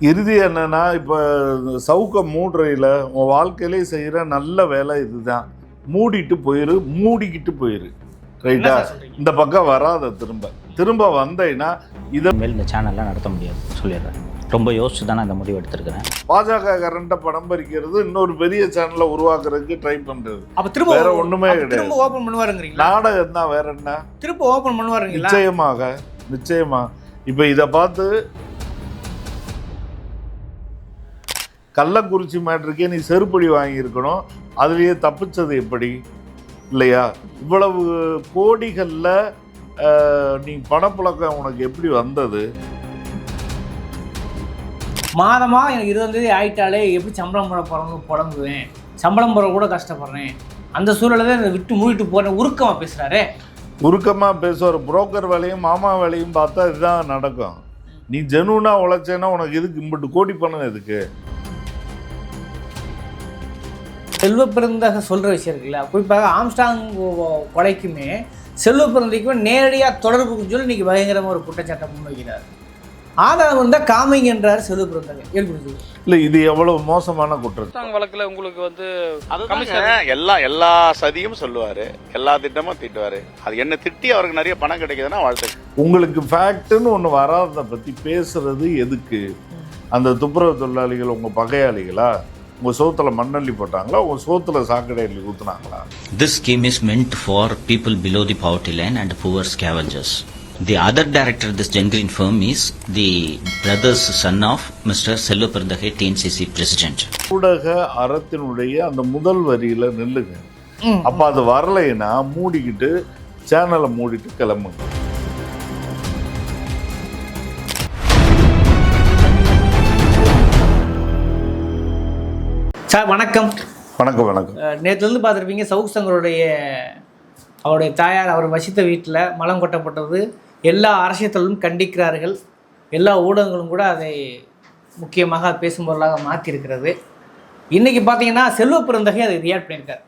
இறுதி என்னன்னா இப்போ சவுக்க மூடுறையில் உன் வாழ்க்கையிலே செய்கிற நல்ல வேலை இதுதான். மூடிட்டு போயிரு மூடிக்கிட்டு போயிரு. ரைட்டா? இந்த பக்கம் வராத திரும்ப. திரும்ப வந்தேன்னா இதை இனிமேல் இந்த சேனல்லாம் நடத்த முடியாது. சொல்லிடுறேன். ரொம்ப யோசிச்சு தான் இந்த முடிவு எடுத்திருக்கிறேன். பாஜக கரண்ட்டை படம் பறிக்கிறது இன்னொரு பெரிய சேனலை உருவாக்குறதுக்கு ட்ரை பண்றது. அப்ப திரும்ப வேற ஒண்ணுமே கிடையாது. திரும்ப ஓபன் பண்ணுவாருங்கிறீங்களா? நாடகம் தான் வேற என்ன? திரும்ப ஓபன் பண்ணுவாருங்களா? நிச்சயமாக நிச்சயமா. இப்போ இதை பார்த்து கள்ளக்குறிச்சி மேட்ருக்கே நீ செருப்படி வாங்கியிருக்கணும். அதுலேயே தப்பிச்சது எப்படி? இல்லையா? இவ்வளவு கோடிகளில் நீ பணப்புழக்கம் உனக்கு எப்படி வந்தது? மாதமா எனக்கு இருபதாம் தேதி ஆயிட்டாலே எப்படி சம்பளம் போட போறவங்க புடங்குவேன் சம்பளம் போட கூட கஷ்டப்படுறேன். அந்த சூழலை தான் விட்டு மூடிட்டு போறேன் உருக்கமா பேசுறாரு. உருக்கமாக பேசுகிற புரோக்கர் வேலையும் மாமா வேலையும் பார்த்தா இதுதான் நடக்கும். நீ ஜெனூனா உழைச்சேன்னா உனக்கு எதுக்கு இம்பிட்டு கோடி பணம் எதுக்கு? செல்வ பிறந்தக சொல்ற விஷயம் இருக்குல்ல? குறிப்பாக ஆம்ஸ்டாங் கொலைக்குமே செல்வ பிறந்தைக்குமே நேரடியாக தொடர்புக்கு சொல்லி இன்னைக்கு பயங்கரமா ஒரு குற்றச்சாட்டை முன்வைக்கிறார். ஆதாரம் இருந்தால் காமிங்க என்றார் செல்வ பிறந்தகை இல்லை இது எவ்வளவு மோசமான குற்றம். வழக்குல உங்களுக்கு வந்து எல்லா எல்லா சதியும் சொல்லுவாரு. எல்லா திட்டமும் திட்டுவாரு. அது என்ன திட்டி அவருக்கு நிறைய பணம் கிடைக்குதுன்னா வாழ்த்து. உங்களுக்கு ஃபேக்ட்னு ஒன்று வராததை பற்றி பேசுறது எதுக்கு? அந்த துப்புரவு தொழிலாளிகள் உங்கள் பகையாளிகளா? உங்கள் சோத்துல மண்ணள்ளி போட்டாங்களா உங்கள் சோத்துல சாக்கடை அள்ளி ஊற்றுனாங்களா This scheme is meant for people below the poverty line and poor scavengers. The other director of this genuine firm is the brother's son of Mr. Selva Pirandagay, TNCC president. ஊடக அறத்தினுடைய அந்த முதல் வரியில நில்லுங்க அப்போ அது வரலைன்னா மூடிக்கிட்டு சேனலை மூடிட்டு கிளம்புங்க சார் வணக்கம். வணக்கம் வணக்கம். அஹ் நேத்துலேருந்து பார்த்துருப்பீங்க சவுக் சங்கருடைய அவருடைய தாயார் அவர் வசித்த வீட்டில் மலம் கொட்டப்பட்டது. எல்லா அரசியலும் கண்டிக்கிறார்கள். எல்லா ஊடகங்களும் கூட அதை முக்கியமாக பேசும் பொருளாக மாற்றிருக்கிறது இன்றைக்கி பார்த்தீங்கன்னா செல்வ பிறந்தகை அதை ரியாக்ட் பண்ணியிருக்கார்.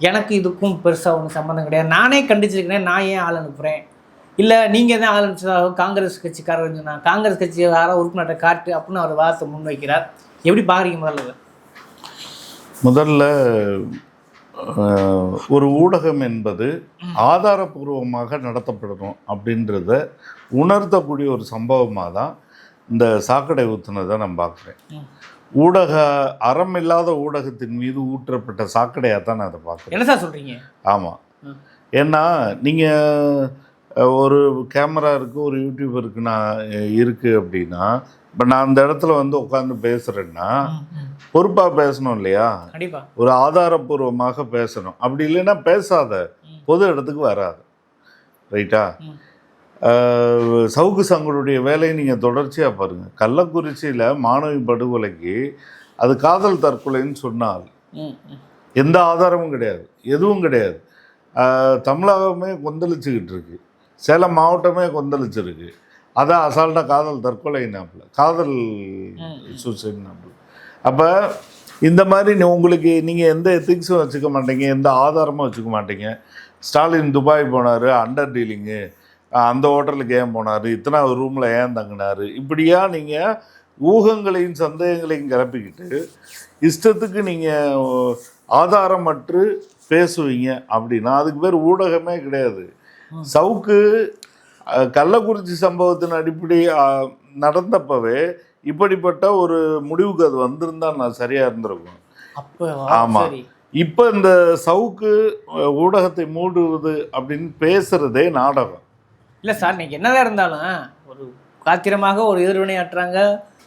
எனக்கு இதுக்கும் பெருசாக ஒன்றும் சம்மந்தம் கிடையாது. நானே கண்டிச்சிருக்கிறேன் நான் ஏன் ஆள் அனுப்புகிறேன் இல்லை நீங்கள் தான் ஆள் அனுப்பிச்சதாக காங்கிரஸ் கட்சிக்காரர் சொன்னா காங்கிரஸ் கட்சி யாரோ உறுப்பினர்கிட்ட காட்டு அப்படின்னு அவர் வார்த்தை முன்வைக்கிறார். எப்படி பார்க்குறீங்க முதல்ல? முதல்ல ஒரு ஊடகம் என்பது ஆதாரபூர்வமாக நடத்தப்படணும் அப்படின்றத உணர்த்தக்கூடிய ஒரு சம்பவமாக தான் இந்த சாக்கடை ஊற்றுனதை நான் பார்க்குறேன். ஊடக அறம் இல்லாத ஊடகத்தின் மீது ஊற்றப்பட்ட சாக்கடையாக தான் நான் அதை பார்க்குறேன் என்ன சார் சொல்கிறீங்க ஆமாம். ஏன்னா நீங்கள் ஒரு கேமரா இருக்குது ஒரு யூடியூப் இருக்கு நான் இருக்குது அப்படின்னா இப்போ நான் அந்த இடத்துல வந்து உட்காந்து பேசுகிறேன்னா பொறுப்பாக பேசணும் இல்லையா? ஒரு ஆதாரபூர்வமாக பேசணும். அப்படி இல்லைன்னா பேசாத. பொது இடத்துக்கு வராது. ரைட்டா? சவுக்கு சங்களுடைய வேலையை நீங்கள் தொடர்ச்சியாக பாருங்கள் கள்ளக்குறிச்சியில் மாணவி படுகொலைக்கு அது காதல் தற்கொலைன்னு சொன்னால். எந்த ஆதாரமும் கிடையாது. எதுவும் கிடையாது. தமிழகமே கொந்தளிச்சுக்கிட்டு இருக்கு. சேலம் மாவட்டமே கொந்தளிச்சிருக்கு. அதான் அசால்ட்டாக காதல் தற்கொலைனாப்புல காதல். சூசைட்னாப்புல அப்போ இந்த மாதிரி நீ உங்களுக்கு நீங்கள் எந்த எத்திக்ஸும் வச்சுக்க மாட்டீங்க எந்த ஆதாரமும் வச்சுக்க மாட்டீங்க. ஸ்டாலின் துபாய் போனார் அண்டர் டீலிங்கு அந்த ஹோட்டலுக்கு ஏன் போனார்? இத்தனை ரூமில் ஏன் தங்கினார்? இப்படியா நீங்கள் ஊகங்களையும் சந்தேகங்களையும் கிளப்பிக்கிட்டு இஷ்டத்துக்கு நீங்கள் ஆதாரமற்று பேசுவீங்க அப்படின்னா அதுக்கு பேர் ஊடகமே கிடையாது. சவுக்கு கள்ளக்குறிச்சி சம்பவத்தின் அடிப்படை நடந்தப்பவே இப்படிப்பட்ட ஒரு முடிவுக்கு அது வந்திருந்தா நான் சரியா இருந்திருக்கும். அப்போ ஆமா. இப்போ இந்த சவுக்கு ஊடகத்தை மூடுவது அப்படின்னு பேசுறதே நாடகம். இல்லை சார் இன்னைக்கு என்னதான் இருந்தாலும் ஒரு காத்திரமாக ஒரு எதிர்வினையாற்றுறாங்க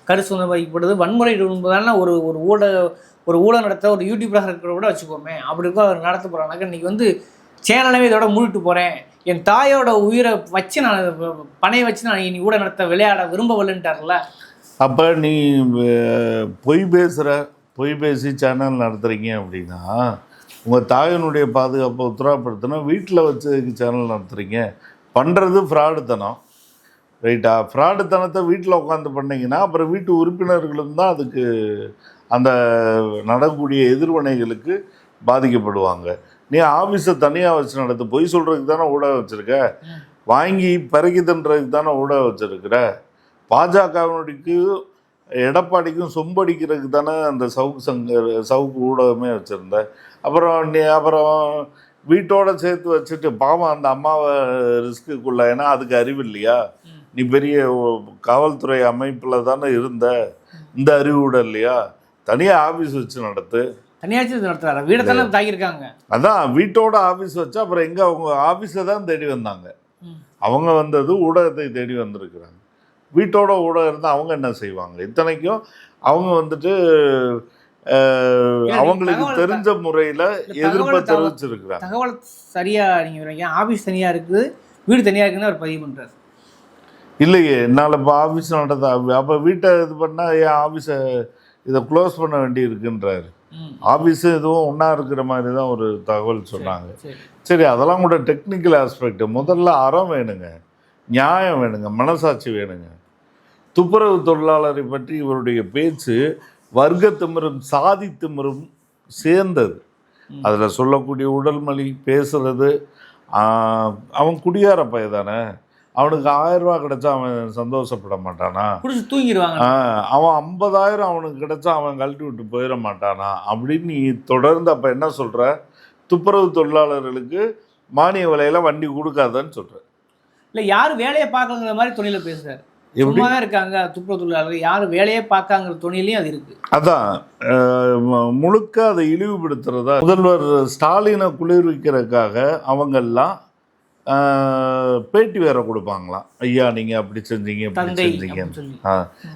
கருத்து சொந்தம் வைக்கப்படுது வன்முறை என்பதான ஒரு ஒரு ஊடக ஒரு ஊடகம் நடத்த ஒரு யூடியூபராக இருக்கிற கூட வச்சுக்கோமே அப்படி இருக்கும் அவர் நடத்த போகிறாங்க இன்னைக்கு வந்து சேனலவே இதோட மூடிட்டு போகிறேன் என் தாயோட உயிரை வச்சு நான் பணைய வச்சு நான் இனி ஊட நடத்த விளையாட விரும்பவில்லைன்ட்டார்ல அப்போ நீ பொய் பேசுகிற பொய் பேசி சேனல் நடத்துகிறீங்க அப்படின்னா உங்கள் தாயினுடைய பாதுகாப்பை உத்தரவாதப்படுத்தினா வீட்டில் வச்சு சேனல் நடத்துகிறீங்க பண்ணுறது ஃப்ராடுத்தனம். ரைட்டா? ஃப்ராடுத்தனத்தை வீட்டில் உட்காந்து பண்ணிங்கன்னா அப்புறம் வீட்டு உறுப்பினர்களும் தான் அதுக்கு அந்த நடக்கூடிய எதிர்வினைகளுக்கு பாதிக்கப்படுவாங்க. நீ ஆஃபீஸை தனியாக வச்சு நடத்து பொய் சொல்கிறதுக்கு தானே ஊடகம் வச்சுருக்க? வாங்கி பிறகு தின்றதுக்கு தானே ஊடகம் வச்சுருக்கிற? பாஜகவினுக்கு எடப்பாடிக்கும் சொம்படிக்கிறதுக்கு தானே அந்த சவுக்கு சங்கர் சவுக்கு ஊடகமே வச்சுருந்த. அப்புறம் நீ அப்புறம் வீட்டோட சேர்த்து வச்சுட்டு பாவம் அந்த அம்மாவை ரிஸ்க்குள்ள ஏன்னா அதுக்கு அறிவு இல்லையா? நீ பெரிய காவல்துறை அமைப்பில் தானே இருந்த. இந்த அறிவு கூட இல்லையா? தனியாக ஆஃபீஸ் வச்சு நடத்து. தனியாச்சு நடத்துறாரு. வீடை தானே தாக்கியிருக்காங்க. அதான் வீட்டோட ஆஃபீஸ் வச்சு அப்புறம் எங்கே அவங்க ஆஃபீஸில் தான் தேடி வந்தாங்க. அவங்க வந்தது ஊடகத்தை தேடி வந்திருக்கிறாங்க. வீட்டோட ஊடகம் இருந்தால் அவங்க என்ன செய்வாங்க? இத்தனைக்கும் அவங்க வந்துட்டு அவங்களுக்கு தெரிஞ்ச முறையில் எதிர்ப்பை தெரிவிச்சிருக்கிறாங்க. தகவல் சரியா நீங்க வரீங்க ஆபீஸ் தனியா இருக்குது வீடு தனியா இருக்குன்னு அவர் பதிவு பண்றாரு. இல்லையே என்னால் இப்போ ஆஃபீஸ் நடந்தா அப்போ வீட்டை இது பண்ணால் ஏன் ஆஃபீஸை இதை க்ளோஸ் பண்ண வேண்டி இருக்குன்றாரு. ஆஃபீஸு இதுவும் ஒன்றா இருக்கிற மாதிரி தான் ஒரு தகவல் சொன்னாங்க. சரி. அதெல்லாம் கூட டெக்னிக்கல் ஆஸ்பெக்ட் முதல்ல அறம் வேணுங்க நியாயம் வேணுங்க மனசாட்சி வேணுங்க. துப்புரவு தொழிலாளரை பற்றி இவருடைய பேச்சு வர்க்க திமிரும் சாதி திமிரும் சேர்ந்தது. அதில் சொல்லக்கூடிய உடல் மொழி பேசுறது அவன் குடியார பையன் தானே? அவனுக்கு ஆயிரம் ரூபாய் கிடைச்சா அவன் சந்தோஷப்பட மாட்டானா? குடிச்சு தூங்கிடுவாங்க அவன் ஐம்பதாயிரம் அவனுக்கு கிடைச்சா அவன் கழட்டி விட்டு போயிட மாட்டானா? அப்படின்னு நீ தொடர்ந்து அப்போ என்ன சொல்ற? துப்புரவு தொழிலாளர்களுக்கு மானிய விலையில வண்டி கொடுக்காதன்னு சொல்ற. இல்ல யாரும் வேலையை பார்க்கலங்கிற மாதிரி துணியில பேசுறாரு. எப்படி? சும்மா தான் இருக்காங்க துப்புரவு தொழிலாளர்கள். யாரும் வேலையே பார்க்காங்கிற துணியிலையும் அது இருக்கு. அதான் முழுக்க அதை இழிவுபடுத்துறதா? முதல்வர் ஸ்டாலினை குளிர்விக்கிறதுக்காக அவங்கெல்லாம் பேட்டி வேற கொடுப்பாங்களாம். ஐயா நீங்க அப்படி செஞ்சீங்க இப்படி செஞ்சீங்க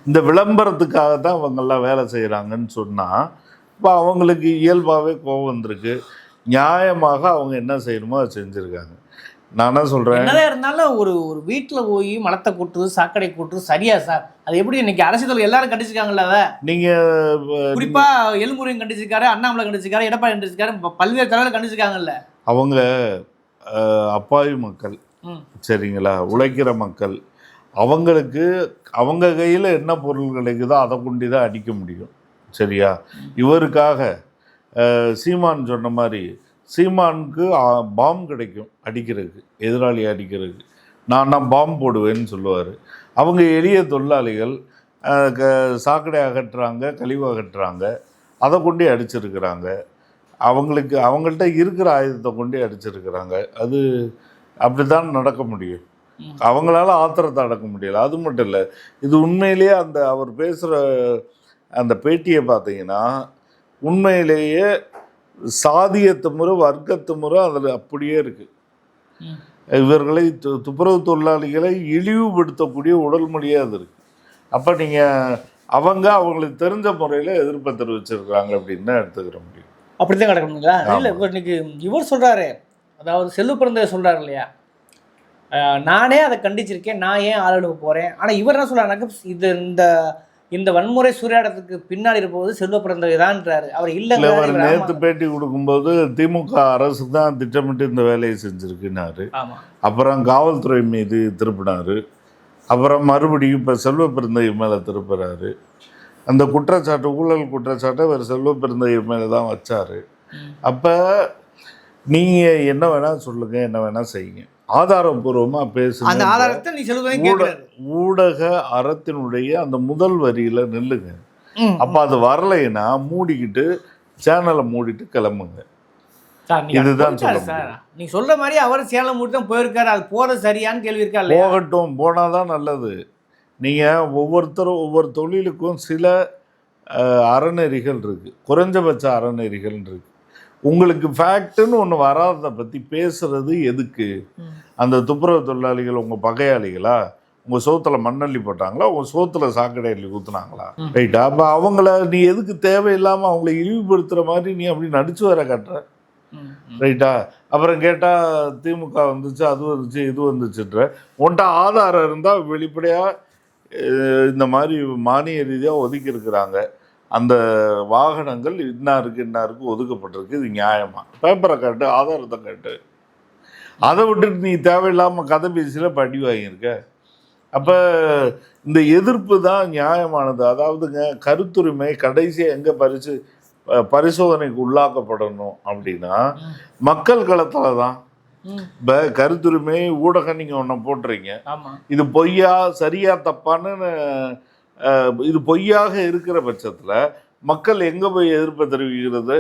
இந்த விளம்பரத்துக்காக தான் அவங்கெல்லாம் வேலை செய்கிறாங்கன்னு சொன்னால் இப்போ அவங்களுக்கு இயல்பாகவே கோபம் வந்திருக்கு. நியாயமாக அவங்க என்ன செய்யணுமோ அதை செஞ்சுருக்காங்க. நான் என்ன சொல்கிறேன் என்னதான் இருந்தாலும் ஒரு ஒரு வீட்டுல போய் மலத்தை கூட்டுறது சாக்கடை கூட்டுறது சரியா சார்? அது எப்படி இன்னைக்கு அரசியல் எல்லாரும் கண்டிச்சிருக்காங்கல்ல அதை? நீங்கள் குறிப்பா எலும்புரையும் கண்டிச்சிருக்காரு அண்ணாமலை கண்டிச்சிருக்காரு எடப்பாடி கண்டிச்சிருக்காரு பல்வேறு தலைவர் கண்டிச்சிருக்காங்கல்ல. அவங்க அப்பாவி மக்கள். சரிங்களா? உழைக்கிற மக்கள். அவங்களுக்கு அவங்க கையில் என்ன பொருள் கிடைக்குதோ அதை கொண்டு தான் அடிக்க முடியும். சரியா? இவருக்காக சீமான் சொன்ன மாதிரி சீமானுக்கு பாம் கிடைக்கும் அடிக்கிறதுக்கு எதிராளி அடிக்கிறதுக்கு. நான் நான் பாம் போடுவேன்னு சொல்லுவார். அவங்க எளிய தொழிலாளிகள் க- சாக்கடை அகற்றுறாங்க கழிவு அகற்றுறாங்க அதை கொண்டே அடிச்சிருக்கிறாங்க. அவங்களுக்கு அவங்கள்ட்ட இருக்கிற ஆயுதத்தை கொண்டே அடிச்சிருக்கிறாங்க. அது அப்படித்தான் நடக்க முடியும். அவங்களால ஆத்திரத்தை அடக்க முடியல. அது மட்டும் இல்லை இது உண்மையிலேயே அந்த அவர் பேசுகிற அந்த பேட்டியை பார்த்தீங்கன்னா உண்மையிலேயே சாதியத்து முறை வர்க்கத்து முறை அதில் அப்படியே இருக்குது. இவர்களை து துப்புரவு தொழிலாளிகளை இழிவுபடுத்தக்கூடிய உடல் மொழியாக அது இருக்குது அப்போ நீங்கள் அவங்க அவங்களுக்கு தெரிஞ்ச முறையில் எதிர்ப்பை தெரிவிச்சிருக்கிறாங்க அப்படின்னு தான் எடுத்துக்கிற முடியும். அப்படித்தான் கிடக்கணுங்களா ஆமா. இல்ல இன்னைக்கு இவர் சொல்றாரு. அதாவது செல்வ பிறந்த சொல்றாரு இல்லையா? நானே அதை கண்டிச்சிருக்கேன். நான் ஏன் ஆளுநருக்கு போறேன்? ஆனா இவர் என்ன சொல்றாருனாக்க இது இந்த இந்த வன்முறை சூறையாடத்துக்கு பின்னாடி இருப்பது செல்வ பிறந்தவை தான்ன்றாரு அவர் இல்லை அவர் நேற்று. பேட்டி கொடுக்கும்போது திமுக அரசு தான் திட்டமிட்டு இந்த வேலையை செஞ்சுருக்குன்னாரு. ஆமா. அப்புறம் காவல்துறை மீது திருப்பினாரு. அப்புறம் மறுபடியும் இப்போ செல்வ பெருந்தகை மேலே திருப்புறாரு. அந்த குற்றச்சாட்டு ஊழல் குற்றச்சாட்டை அவர் செல்வ பெருந்தகை மேலே தான் வச்சார். அப்போ நீங்கள் என்ன வேணால் சொல்லுங்கள் என்ன வேணால் செய்யுங்க. ஆதாரபூர்வமாக அந்த பேசுங்க ஆதாரத்தை நீ கேட்கிறாரு ஊடக அறத்தினுடைய அந்த முதல் வரியில் நில்லுங்க. அப்போ அது வரலைன்னா மூடிக்கிட்டு சேனலை மூடிட்டு கிளம்புங்க. இதுதான் சார். நீங்க சொல்ற மாதிரி அவர் சேலம் மூட்டு தான் போயிருக்காரு. அது போறது சரியான்னு கேள்வி இருக்கா போகட்டும் போனால் தான் நல்லது. நீங்கள் ஒவ்வொருத்தரும் ஒவ்வொரு தொழிலுக்கும் சில அறநெறிகள் இருக்குது குறைஞ்சபட்ச அறநெறிகள் இருக்குது உங்களுக்கு ஃபேக்ட்டுன்னு ஒன்று வராததை பற்றி பேசுறது எதுக்கு. அந்த துப்புரவு தொழிலாளிகள் உங்கள் பகையாளிகளா? உங்கள் சோத்தில் மண்ணள்ளி போட்டாங்களா? உங்கள் சோத்தில் சாக்கடை அள்ளி ஊற்றுனாங்களா. ரைட்டா அப்போ அவங்கள நீ எதுக்கு தேவையில்லாமல் அவங்கள இழிவுபடுத்துகிற மாதிரி நீ அப்படி நடிச்சு வர காட்டுற. ரைட்டா அப்புறம் கேட்டால் திமுக வந்துச்சு அது வந்துச்சு இது வந்துச்சுன்ற. உன்ட்ட ஆதாரம் இருந்தால் வெளிப்படையாக இந்த மாதிரி மானிய ரீதியாக ஒதுக்கி இருக்கிறாங்க அந்த வாகனங்கள் இன்னாருக்கு இன்னாருக்கு ஒதுக்கப்பட்டிருக்கு. இது நியாயமா? பேப்பரை காட்டு ஆதாரத்தை காட்டு. அதை விட்டுட்டு நீ தேவையில்லாமல் கதை பேசியில் படி வாங்கியிருக்க. அப்போ இந்த எதிர்ப்பு தான் நியாயமானது. அதாவதுங்க கருத்துரிமை கடைசியாக எங்கே பரிசு பரிசோதனைக்கு உள்ளாக்கப்படணும் அப்படின்னா. மக்கள் களத்தில் தான். இப்போ கருத்துரிமை ஊடகம் நீங்கள் ஒன்று போட்டுறீங்க இது பொய்யா சரியா தப்பான்னு இது பொய்யாக இருக்கிற பட்சத்தில் மக்கள் எங்கே போய் எதிர்ப்பு தெரிவிக்கிறது?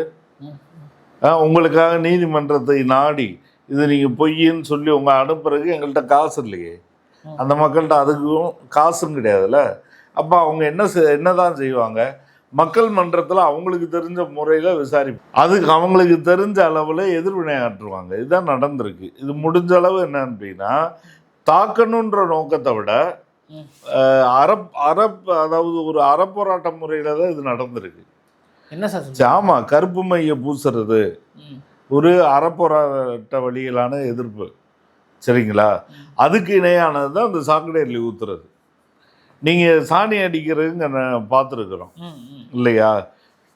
உங்களுக்காக நீதிமன்றத்தை நாடி இது நீங்கள் பொய்ன்னு சொல்லி உங்க அனுப்புறதுக்கு எங்கள்கிட்ட காசு இல்லையே. அந்த மக்கள்கிட்ட அதுக்கும் காசும் கிடையாதுல்ல. அப்போ அவங்க என்ன செ- என்னதான் செய்வாங்க? மக்கள் மன்றத்தில் அவங்களுக்கு தெரிஞ்ச முறையில் விசாரிப்பு. அதுக்கு அவங்களுக்கு தெரிஞ்ச அளவில் எதிர்வினை ஆற்றுவாங்க இதுதான் நடந்திருக்கு. இது முடிஞ்ச அளவு என்ன அப்படின்னா தாக்கணுன்ற நோக்கத்தை விட அறப் அறப் அதாவது ஒரு அறப்போராட்ட முறையில் தான் இது நடந்திருக்கு. என்ன சார் சரி, சொல்றீங்க? ஆமா கருப்பு மைய பூசுறது. ஒரு அறப்போராட்ட வழியிலான எதிர்ப்பு. சரிங்களா? அதுக்கு இணையானது தான் அந்த சாக்கடையில் ஊத்துறது. நீங்கள் சாணி அடிக்கிறதுங்க நான் பார்த்துருக்குறோம். இல்லையா?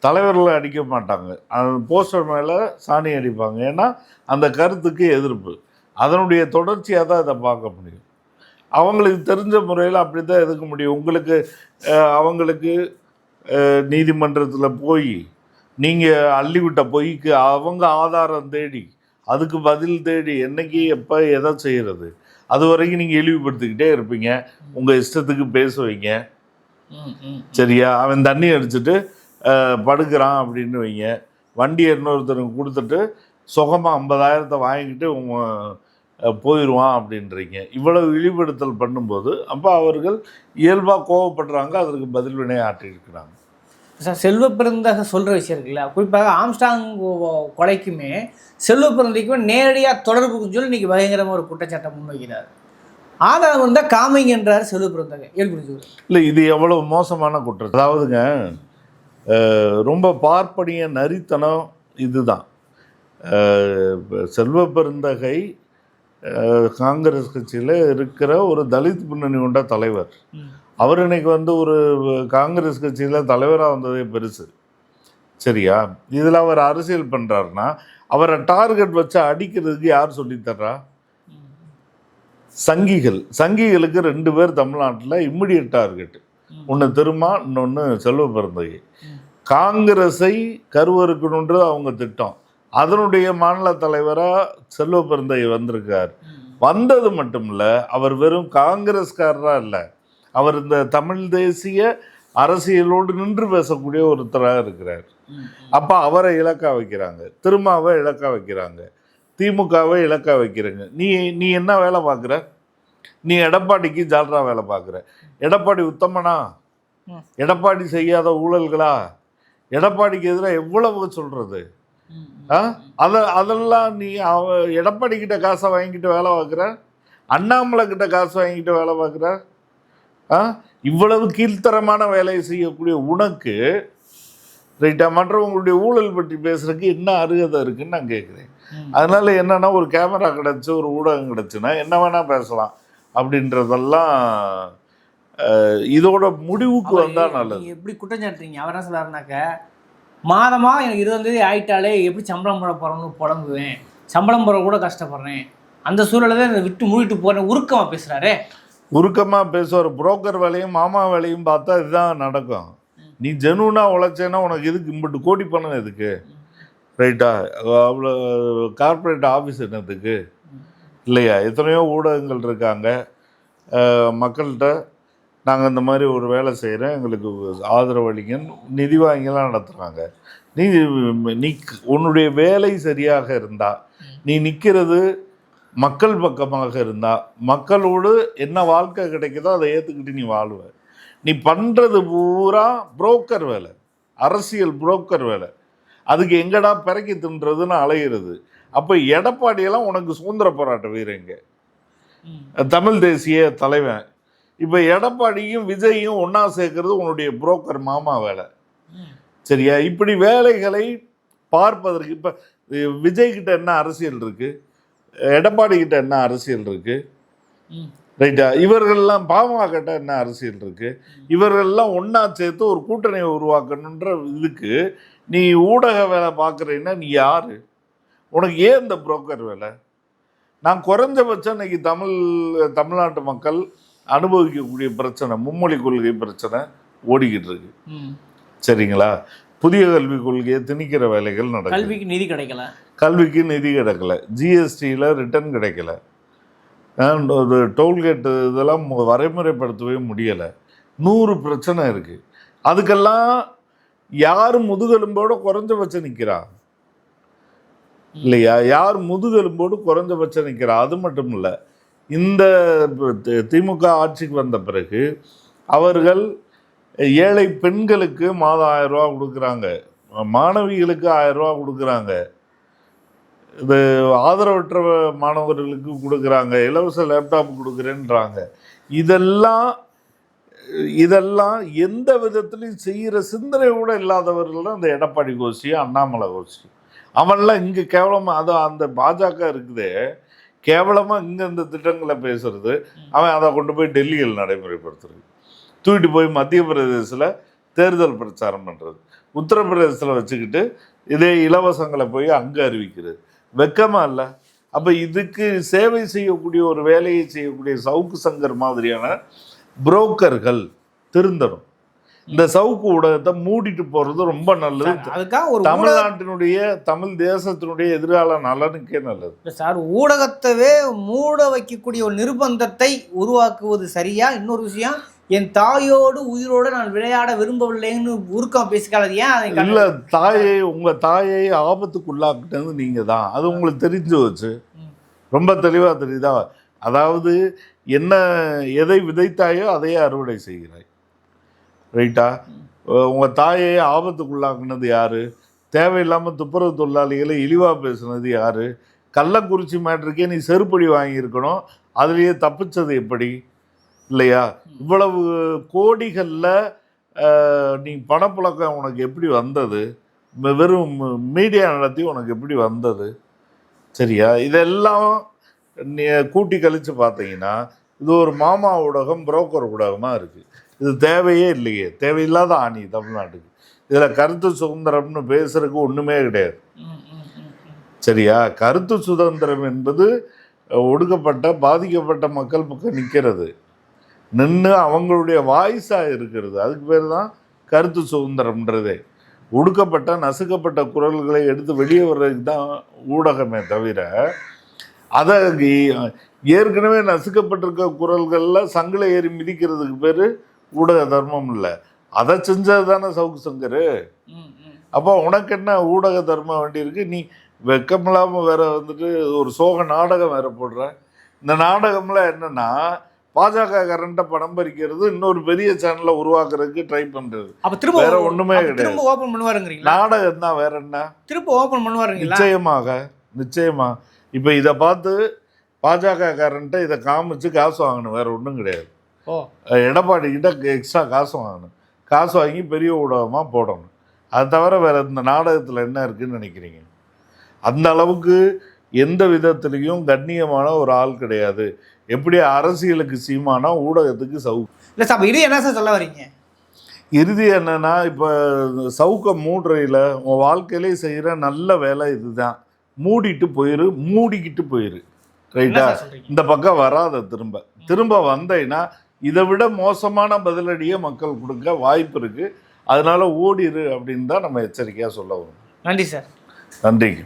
தலைவர்கள் அடிக்க மாட்டாங்க. அந்த போஸ்டர் மேலே சாணி அடிப்பாங்க. ஏன்னா அந்த கருத்துக்கு எதிர்ப்பு. அதனுடைய தொடர்ச்சியாக தான் இதை பார்க்க முடியும். அவங்களுக்கு தெரிஞ்ச முறையில் அப்படி தான் எதுக்க முடியும். உங்களுக்கு அவங்களுக்கு நீதிமன்றத்தில் போய் நீங்கள் அள்ளிவிட்ட பொய்க்கு அவங்க ஆதாரம் தேடி அதுக்கு பதில் தேடி என்னைக்கு எப்போ எதை செய்கிறது அது வரைக்கும் நீங்கள் இழிவுபடுத்திக்கிட்டே இருப்பீங்க. உங்கள் இஷ்டத்துக்கு பேசுவீங்க. சரியா? அவன் தண்ணி அடிச்சுட்டு படுக்கிறான் அப்படின்னு வைங்க. வண்டி இன்னொருத்தருக்கு கொடுத்துட்டு சுகமாக ஐம்பதாயிரத்தை வாங்கிட்டு உங்க, அஹ், போயிடுவான் அப்படின்றீங்க. இவ்வளவு இழிவுபடுத்தல் பண்ணும்போது அப்போ அவர்கள் இயல்பாக கோவப்படுறாங்க அதற்கு பதில் வினை ஆற்றியிருக்கிறாங்க சார் செல்வ பிறந்தக சொல்கிற விஷயம் இருக்குல்ல? குறிப்பாக ஆம்ஸ்டாங் கொலைக்குமே செல்வ பிறந்தைக்குமே நேரடியாக தொடர்புக்குன்னு சொல்லி இன்னைக்கு பயங்கரமாக ஒரு குற்றச்சாட்டை முன்வைக்கிறார். ஆதாரம் இருந்தால் காமிங்கன்றார் செல்வ பிறந்தக ஏற்படுத்தி இல்லை இது எவ்வளவு மோசமான குற்றம். அதாவதுங்க ரொம்ப பார்ப்பனிய நரித்தனம் இதுதான். செல்வ பெருந்தகை காங்கிரஸ் கட்சியில் இருக்கிற ஒரு தலித் பின்னணி கொண்ட தலைவர். அவர் இன்னைக்கு வந்து ஒரு காங்கிரஸ் கட்சியில் தலைவராக வந்ததே பெருசு. சரியா? இதில் அவர் அரசியல் பண்ணுறாருன்னா அவரை டார்கெட் வச்சு அடிக்கிறதுக்கு யார் சொல்லித்தர்றா சங்கிகள். சங்கிகளுக்கு ரெண்டு பேர் தமிழ்நாட்டில் இம்மிடியட் டார்கெட் ஒன்று திருமா இன்னொன்று செல்வ பிறந்தகை காங்கிரஸை கருவறுக்கணுன்றது அவங்க திட்டம். அதனுடைய மாநில தலைவராக செல்வ பிறந்தகை வந்திருக்கார். வந்தது மட்டும் இல்லை அவர் வெறும் காங்கிரஸ்காரராக இல்லை. அவர் இந்த தமிழ் தேசிய அரசியலோடு நின்று பேசக்கூடிய ஒருத்தராக இருக்கிறார். அப்போ அவரை இலக்கா வைக்கிறாங்க. திருமாவை இலக்கா வைக்கிறாங்க. திமுகவை இலக்கா வைக்கிறாங்க. நீ நீ என்ன வேலை பார்க்குற? நீ எடப்பாடிக்கு ஜால்ரா வேலை பார்க்குற. எடப்பாடி உத்தமனா. எடப்பாடி செய்யாத ஊழல்களா? எடப்பாடிக்கு எதிராக எவ்வளவு சொல்றது? ஆ? அத அதெல்லாம் நீ அவ எடப்பாடி கிட்ட காசை வாங்கிட்டு வேலை பார்க்குற? அண்ணாமலை கிட்ட காசு வாங்கிட்டு வேலை பார்க்குற? இவ்வளவு கீழ்த்தரமான வேலையை செய்யக்கூடிய உனக்கு ரைட்டா மற்றவங்களுடைய ஊழல் பற்றி பேசுறதுக்கு என்ன அருகதை இருக்குன்னு நான் கேட்குறேன் அதனால என்னன்னா ஒரு கேமரா கிடச்சி ஒரு ஊடகம் கிடச்சுன்னா என்ன வேணா பேசலாம் அப்படின்றதெல்லாம் இதோட முடிவுக்கு வந்தா நல்லது. எப்படி குற்றம் சாட்டுறீங்க? அவர் என்ன சொல்றாருனாக்க மாதமா எனக்கு இருபதாம் தேதி ஆயிட்டாலே எப்படி சம்பளம் போட போறோம்னு புலம்புவேன். சம்பளம் போட கூட கஷ்டப்படுறேன். அந்த சூழலை தான் விட்டு மூடிட்டு போறேன் உருக்கமா பேசுறாரு. உருக்கமாக பேசுவார். புரோக்கர் வேலையும் மாமா வேலையும் பார்த்தா இதுதான் நடக்கும். நீ ஜெனூனாக உழைச்சேன்னா உனக்கு எதுக்கு இம்பிட்டு கோடி பணம் எதுக்கு? ரைட்டா? அவ்வளோ கார்ப்பரேட் ஆஃபீஸ் என்னத்துக்கு? இல்லையா? எத்தனையோ ஊடகங்கள் இருக்காங்க. மக்கள்கிட்ட நாங்கள் இந்த மாதிரி ஒரு வேலை செய்கிறேன் எங்களுக்கு ஆதரவு நிதி வாங்கிலாம் நடத்துகிறாங்க நீ நீ உன்னுடைய வேலை சரியாக இருந்தால் நீ நிற்கிறது மக்கள் பக்கமாக இருந்தா மக்களோடு என்ன வாழ்க்கை கிடைக்குதோ அதை ஏற்றுக்கிட்டு நீ வாழுவ. நீ பண்ணுறது பூரா புரோக்கர் வேலை. அரசியல் புரோக்கர் வேலை. அதுக்கு எங்கடா பிறக்கி தின்றதுன்னு அலையிறது. அப்போ எடப்பாடியெல்லாம் உனக்கு சுதந்திர போராட்ட வீரங்க. தமிழ் தேசிய தலைவன். இப்போ எடப்பாடியும் விஜயும் ஒன்றா சேர்க்கறது உன்னுடைய புரோக்கர் மாமா வேலை. சரியா? இப்படி வேலைகளை பார்ப்பதற்கு இப்போ விஜய் கிட்ட என்ன அரசியல் இருக்கு? எடப்பாடி கிட்ட என்ன அரசியல் இருக்கு. ரைட்டா இவர்கள்லாம் பாமக கிட்ட என்ன அரசியல் இருக்கு? இவர்கள்லாம் ஒண்ணா சேர்த்து ஒரு கூட்டணியை உருவாக்கணுன்ற இதுக்கு நீ ஊடக வேலை பார்க்குறீன்னா நீ யாரு? உனக்கு ஏன் இந்த புரோக்கர் வேலை? நான் குறைஞ்சபட்சம் இன்னைக்கு தமிழ் தமிழ்நாட்டு மக்கள் அனுபவிக்கக்கூடிய பிரச்சனை மும்மொழி கொள்கை பிரச்சனை ஓடிக்கிட்டு இருக்கு. சரிங்களா? புதிய கல்விக் கொள்கையை திணிக்கிற வேலைகள் நடக்குது கல்விக்கு நிதி கிடைக்கல கல்விக்கு நிதி கிடைக்கல ஜிஎஸ்டியில் ரிட்டர்ன் கிடைக்கல அண்ட் ஒரு டோல்கேட் இதெல்லாம் வரைமுறைப்படுத்தவே முடியலை நூறு பிரச்சனை இருக்கு அதுக்கெல்லாம் யார் முதுகெலும்போட குறைஞ்சபட்சம் நிற்கிறா இல்லையா யார் முதுகெலும்போடு குறைஞ்சபட்சம் நிற்கிறா அது மட்டும் இல்லை இந்த திமுக ஆட்சிக்கு வந்த பிறகு அவர்கள் ஏழை பெண்களுக்கு மாதம் ஆயிரம் ரூபா கொடுக்குறாங்க. மாணவிகளுக்கு ஆயிரம் ரூபா கொடுக்குறாங்க. இது ஆதரவற்ற மாணவர்களுக்கு கொடுக்குறாங்க. இலவச லேப்டாப் கொடுக்குறேன்றாங்க. இதெல்லாம் இதெல்லாம் எந்த விதத்துலையும் செய்கிற சிந்தனை கூட இல்லாதவர்கள் தான் இந்த எடப்பாடி கோஷி அண்ணாமலை கோஷி அவன்லாம் இங்கே கேவலமாக அது அந்த பாஜக இருக்குதே. கேவலமாக இங்கே இந்த திட்டங்களை பேசுறது. அவன் அதை கொண்டு போய் டெல்லியில் நடைமுறைப்படுத்துறது. தூக்கிட்டு போய் மத்திய பிரதேசத்தில் தேர்தல் பிரச்சாரம் பண்ணுறது உத்தரப்பிரதேசத்தில் வச்சுக்கிட்டு இதே இலவசங்களை போய் அங்கே அறிவிக்கிறது. வெக்கமா இல்லை. அப்போ இதுக்கு சேவை செய்யக்கூடிய ஒரு வேலையை செய்யக்கூடிய சவுக்கு சங்கர் மாதிரியான புரோக்கர்கள் திருந்தணும். இந்த சவுக்கு ஊடகத்தை மூடிட்டு போறது ரொம்ப நல்லது. அதுக்காக ஒரு தமிழ்நாட்டினுடைய தமிழ் தேசத்தினுடைய எதிர்கால நலனுக்கே நல்லது. சார் ஊடகத்தவே மூட வைக்கக்கூடிய ஒரு நிர்பந்தத்தை உருவாக்குவது சரியா? இன்னொரு விஷயம் என் தாயோடு உயிரோடு நான் விளையாட விரும்பவில்லைன்னு உருக்கம் பேசிக்காது ஏன் இல்லை தாயை உங்கள் தாயை ஆபத்துக்குள்ளாக்கிட்டது நீங்கள் தான் அது உங்களுக்கு தெரிஞ்சு வச்சு ரொம்ப தெளிவாக தெரியுதா? அதாவது என்ன எதை விதைத்தாயோ அதையே அறுவடை செய்கிறாய். ரைட்டா? உங்கள் தாயை ஆபத்துக்குள்ளாக்குனது யார்? தேவையில்லாமல் துப்புரவு தொழிலாளிகளை இழிவாக பேசுனது யார்? கள்ளக்குறிச்சி மேட்ருக்கே நீ செருப்படி வாங்கியிருக்கணும். அதுலேயே தப்பிச்சது எப்படி? இல்லையா? இவ்வளவு கோடிகளில் நீ பணப்புழக்கம் உனக்கு எப்படி வந்தது? வெறும் மீடியா நடத்தி உனக்கு எப்படி வந்தது? சரியா? இதெல்லாம் நீ கூட்டி கழித்து பார்த்தீங்கன்னா இது ஒரு மாமா ஊடகம் புரோக்கர் ஊடகமாக இருக்குது இது தேவையே இல்லையே. தேவையில்லாத ஆணி தமிழ்நாட்டுக்கு. இதில் கருத்து சுதந்திரம்னு பேசுறதுக்கு ஒன்றுமே கிடையாது. சரியா? கருத்து சுதந்திரம் என்பது ஒடுக்கப்பட்ட பாதிக்கப்பட்ட மக்கள் பக்கம் நிற்கிறது நின்று அவங்களுடைய வாய்ஸாக இருக்கிறது. அதுக்கு பேர் தான் கருத்து சுதந்திரம்ன்றதே. ஒடுக்கப்பட்ட நசுக்கப்பட்ட குரல்களை எடுத்து வெளியே வர்றதுக்கு தான் ஊடகமே தவிர அதை ஏற்கனவே நசுக்கப்பட்டிருக்க குரல்களில் சங்கில ஏறி மிதிக்கிறதுக்கு பேர் ஊடக தர்மம் இல்லை. அதை செஞ்சது தானே சவுக்கு சங்கர். அப்போ உனக்கு என்ன ஊடக தர்மம் வேண்டியிருக்கு நீ வெக்கமில்லாமல் வேற வந்துட்டு ஒரு சோக நாடகம் வேற போடுற. இந்த நாடகம்ல என்னன்னா பாஜக கரண்ட்டை பணம் பறிக்கிறது இன்னொரு பெரிய சேனலை உருவாக்குறதுக்கு ட்ரை பண்றது. அப்ப திரும்ப வேற ஒண்ணுமே கிடையாது. திரும்ப ஓபன் பண்ணுவாருங்கிறீங்களா? நாடகம் தான் வேற என்ன? திரும்ப ஓபன் பண்ணுவாருங்களா நிச்சயமாக நிச்சயமா. இப்போ இதை பார்த்து பாஜக காரன்ட்ட இதை காமிச்சு காசு வாங்கணும். வேற ஒன்றும் கிடையாது. எடப்பாடி கிட்ட எக்ஸ்ட்ரா காசு வாங்கணும். காசு வாங்கி பெரிய ஊடகமாக போடணும். அது தவிர வேற இந்த நாடகத்தில் என்ன இருக்குன்னு நினைக்கிறீங்க? அந்த அளவுக்கு எந்த விதத்துலேயும் கண்ணியமான ஒரு ஆள் கிடையாது. எப்படி அரசியலுக்கு சீமானா ஊடகத்துக்கு சவு இல்ல சார் இது என்ன சார் சொல்ல வரீங்க இறுதி என்னன்னா இப்போ சவுக்க மூடுறையில் உன் வாழ்க்கையிலே செய்கிற நல்ல வேலை இதுதான். மூடிட்டு போயிரு மூடிக்கிட்டு போயிரு. ரைட்டா இந்த பக்கம் வராத திரும்ப. திரும்ப வந்தேன்னா இதை விட மோசமான பதிலடியை மக்கள் கொடுக்க வாய்ப்பு இருக்கு. அதனால ஓடிரு அப்படின்னு தான் நம்ம எச்சரிக்கையாக சொல்ல வரோம். நன்றி சார். நன்றிங்க.